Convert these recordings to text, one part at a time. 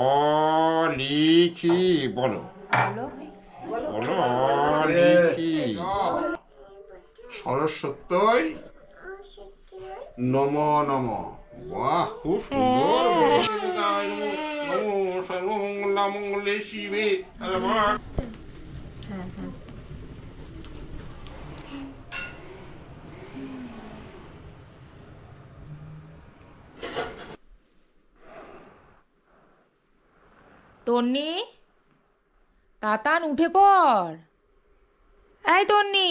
অলিখি বলো বলো বলো অলিখি সরস্বত্যই নম নম বাহ খুব সুন্দর নমো শিবে হ্যাঁ হ্যাঁ তন্নি? তাতান, উঠে পড়। এই Tonni.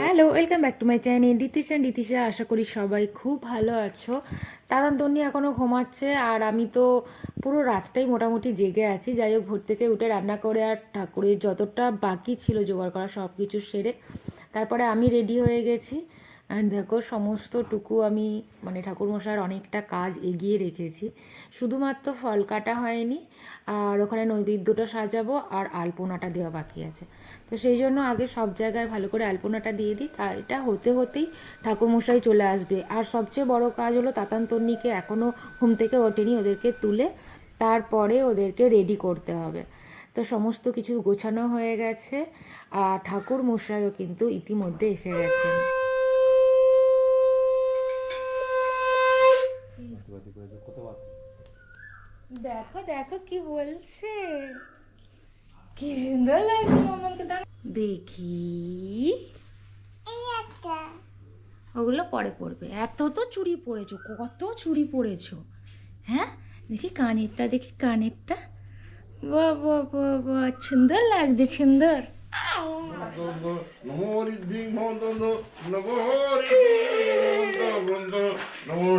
Hello, welcome back to my channel. Ritisha Ritisha, আশা করি সবাই খুব ভালো আছো। তাতান, তন্নি এখনও ঘুমাচ্ছে আর আমি তো পুরো রাতটাই মোটামুটি জেগে আছি। যাই হোক ভোর থেকে উঠে রান্না করে আর ঠাকুরের যতটা বাকি ছিল জোগাড় করা সব কিছু সেরে তারপরে আমি রেডি হয়ে গেছি। দেখো, সমস্তটুকু আমি মানে ঠাকুরমশার অনেকটা কাজ এগিয়ে রেখেছি। শুধুমাত্র ফল কাটা হয়নি, আর ওখানে নৈবেদ্যটা সাজাবো আর আলপনাটা দেওয়া বাকি আছে। তো সেই জন্য আগে সব জায়গায় ভালো করে আলপনাটা দিয়ে দিই, তা এটা হতে হতেই ঠাকুরমশাই চলে আসবে। আর সবচেয়ে বড় কাজ হলো তাতান তন্নিকে এখনও ঘুম থেকে ওঠেনি, ওদেরকে তুলে তারপরে ওদেরকে রেডি করতে হবে। তো সমস্ত কিছু গোছানো হয়ে গেছে, আর ঠাকুর মশাইও কিন্তু ইতিমধ্যে এসে গেছেন। দেখো দেখো কি বলছে। কি সুন্দর লাগছে আমাকে দেখি। ওগুলো পরে পড়বে এত তো চুড়ি পরেছো, কত চুড়ি পরেছো। হ্যাঁ? দেখি কানেরটা দেখি কানেরটা। সুন্দর লাগছে, সুন্দর। নমো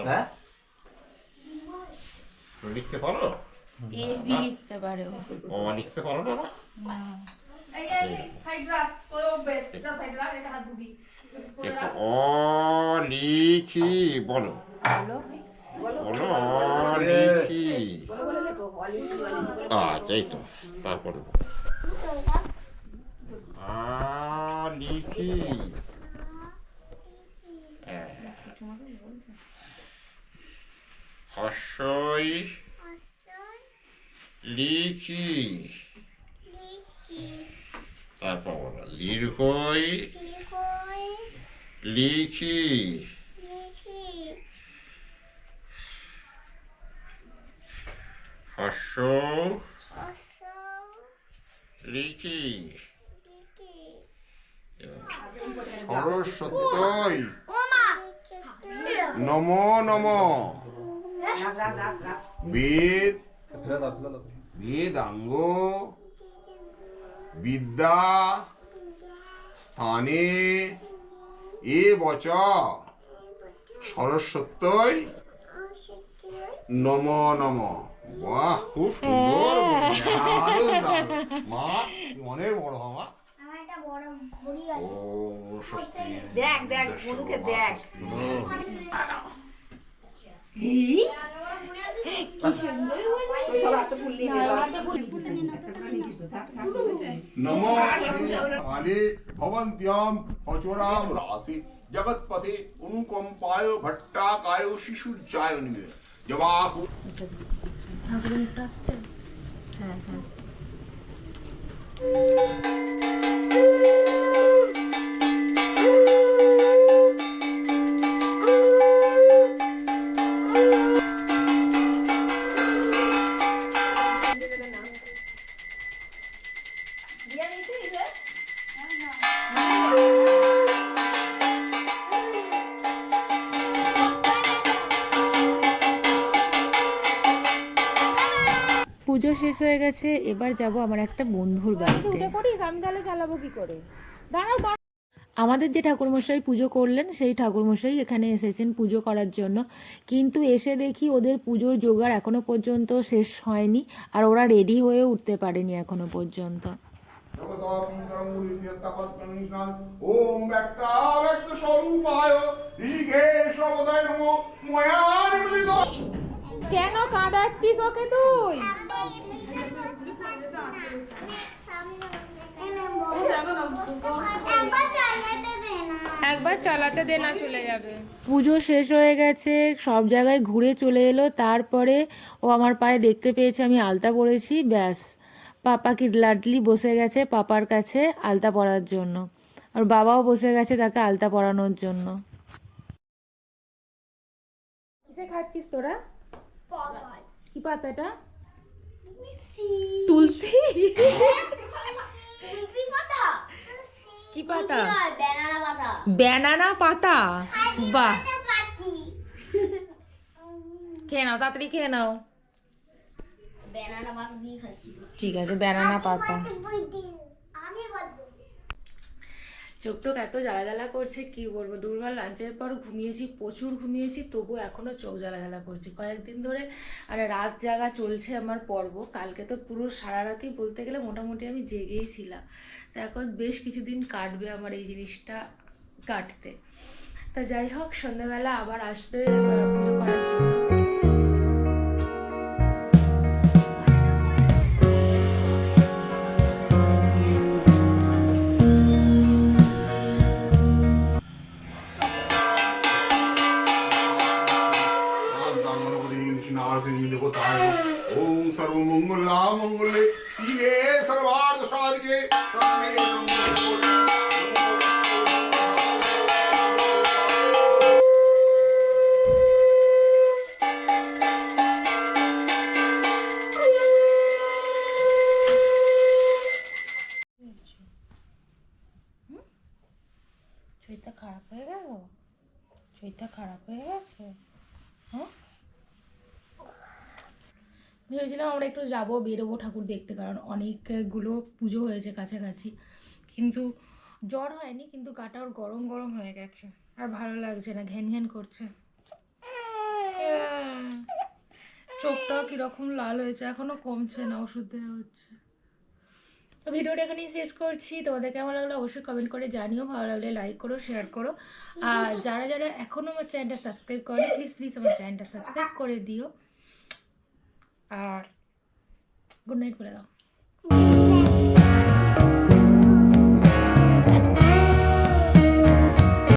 হ্যাঁ লিখতে পারো লিখতে পারো ও লিখতে পারো না একটু অলিখি বলো বলো বলো অলিখি আচ্ছা এই তো তারপরে হ্যাঁ। হর্ষই লিখি। তারপর বলো দীর্ঘই লিখি। হর্ষ লিখি। সরস্বত্যই নম নম বেদ বেদাঙ্গ বিদ্যা স্থানে এ বচ সরস্বত্যই নম নম বাহ খুব সুন্দর দারুণ। মা অনেক বড় হওয়া দেখ দেখ মনুকে দেখ। নমো জগৎপথে অনুকম্পায় ভট্টাকায় শিশুর্যায় নিবে। জবাহু হ্যাঁ হ্যাঁ। পুজো শেষ হয়ে গেছে এবার যাব আমার একটা বন্ধুর বাড়িতে। উঠে পড়িস আমি তাহলে চালাবো কি করে? দাঁড়াও দাঁড়াও। আমাদের যে ঠাকুরমশাই পুজো করলেন সেই ঠাকুরমশাই এখানে এসেছেন পুজো করার জন্য। কিন্তু এসে দেখি ওদের পুজোর জোগাড় এখনও পর্যন্ত শেষ হয়নি আর ওরা রেডি হয়ে উঠতে পারেনি এখনও পর্যন্ত। ওম ব্যক্তা ব্যক্ত স্বরূপায় কেন কাঁদাচ্ছিস ওকে তুই? একবার চালাতে দে না চলে যাবে। পুজো শেষ হয়ে গেছে সব জায়গায় ঘুরে চলে এলো। তারপরে ও আমার পায়ে দেখতে পেয়েছে আমি আলতা পরেছি ব্যাস। পাপা কি লাডলি বসে গেছে পাপার কাছে আলতা পরার জন্য। আর বাবাও বসে গেছে তাকে আলতা পরানোর জন্য। খাচ্ছিস তোরা? কি পাতাটা তুলসী। কি পাতা? ব্যানানা পাতা। বাহ। খেয়ে নাও তাড়াতাড়ি খেয়ে নাও। ঠিক আছে ব্যানানা পাতা। চোখ টোক এত জ্বালা জ্বালা করছে, কি বলব? দুর্বার লাঞ্চের পর ঘুমিয়েছি, প্রচুর ঘুমিয়েছি, তবু এখনও চোখ জ্বালা জ্বালা করছে। কয়েকদিন ধরে আর রাত জাগা চলছে আমার পর্ব। কালকে তো পুরো সারা রাতই বলতে গেলে মোটামুটি আমি জেগেই ছিলাম। তো এখন বেশ কিছুদিন কাটবে আমার এই জিনিসটা কাটতে। তা যাই হোক, সন্ধ্যাবেলা আবার আসবে পুজো করার জন্য। സർവമംഗളാ മംഗളെ খারাপ হয়ে গেল? শরীরটা খারাপ হয়ে গেছে? হ্যাঁ? ভেবেছিলাম আমরা একটু যাব, বেরোবো ঠাকুর দেখতে, কারণ অনেকগুলো পুজো হয়েছে কাছাকাছি। কিন্তু জ্বর হয়নি, কিন্তু গাটা ওর গরম গরম হয়ে গেছে। আর ভালো লাগছে না, ঘ্যান ঘ্যান করছে। চোখটাও কীরকম লাল হয়েছে, এখনও কমছে না, ওষুধ দেওয়া হচ্ছে। তো ভিডিওটা এখানেই শেষ করছি। তোমাদের কেমন লাগল অবশ্যই কমেন্ট করে জানিও, ভালো লাগলে লাইক করো শেয়ার করো। আর যারা যারা এখনও আমার চ্যানেলটা সাবস্ক্রাইব করে প্লিজ প্লিজ আমার চ্যানেলটা সাবস্ক্রাইব করে দিও। আর গুড নাইট বলে দাও।